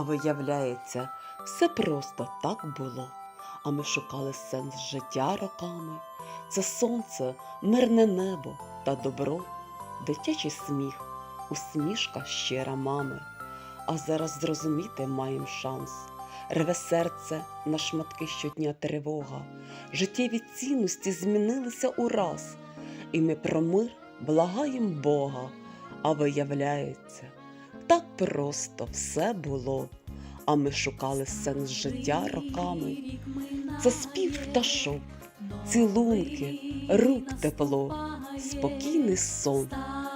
виявляється, все просто так було. А ми шукали сенс життя роками. Це сонце, мирне небо та добро, дитячий сміх, усмішка щира мами. А зараз зрозуміти маєм шанс. Рве серце на шматки щодня тривога. Життєві цінності змінилися ураз, і ми про мир благаєм Бога. А виявляється, так просто все було. А ми шукали сенс життя роками. Це спів пташок, цілунки, рук тепло, спокійний сон,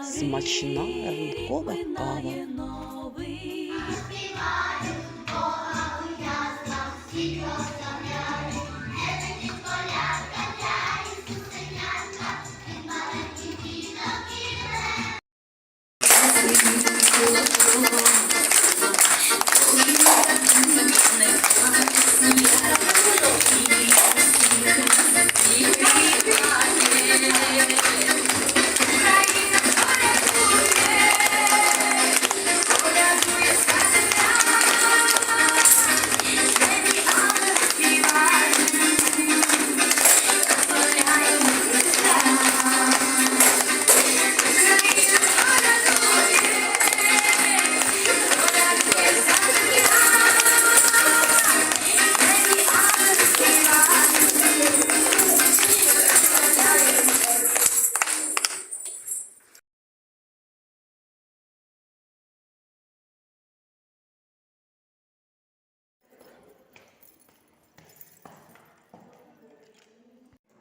смачна ранкова кава.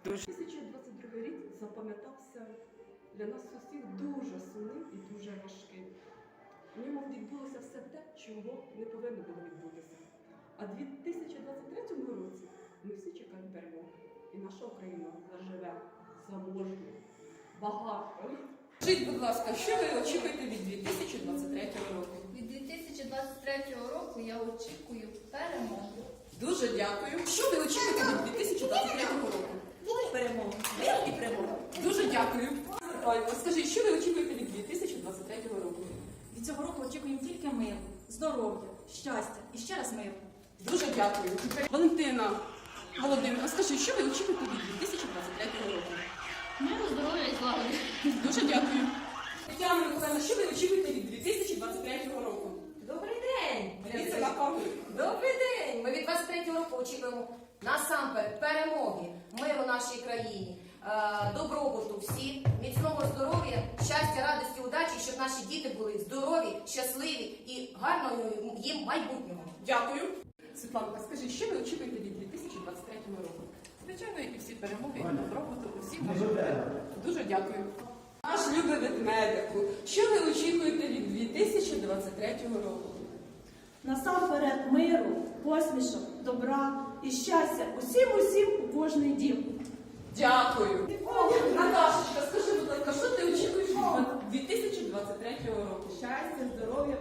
Дуже 2022 рік запам'ятався для нас усіх дуже сумним і дуже важким. В ньому відбулося все те, чого не повинно було відбутися. А в 2023 році ми всі чекаємо перемоги. І наша Україна заживе заможно, багато. Скажіть, будь ласка, що ви очікуєте від 2023 року? Від 2023 року я очікую перемоги. Дуже дякую. Що ви очікуєте від 2023 року? Перемогу. Мир і перемогу. Дуже дякую. Скажіть, що ви очікуєте від 2023 року? Від цього року очікуємо тільки миру, здоров'я, щастя і ще раз миру. Дуже дякую. Валентина Володимирівна, скажіть, що ви очікуєте від 2023 року? Миру, здоров'я і злагоди. Дуже дякую. Тетяна Миколаївна, що ви очікуєте від 2023 року? Добрий день! Дивіться на каву. Добрий день! Ми від 23-го року очікуємо насамперед перемоги, миру нашій країні, добробуту всім, міцного здоров'я, щастя, радості, удачі, щоб наші діти були здорові, щасливі і гарного їм майбутнього. Дякую. Світланка, скажіть, що ви очікуєте від 2023 року? Звичайно, як і всі перемоги, і добробуту, усіх наших Дуже дякую. Наш любий ведмедику, що ви очікуєте від 2023 року? Насамперед миру, посмішок, добра і щастя усім усім у кожний дім. Дякую. Наташечка, скажи, будь ласка, що ти очікуєш від 2023 року? Щастя, здоров'я,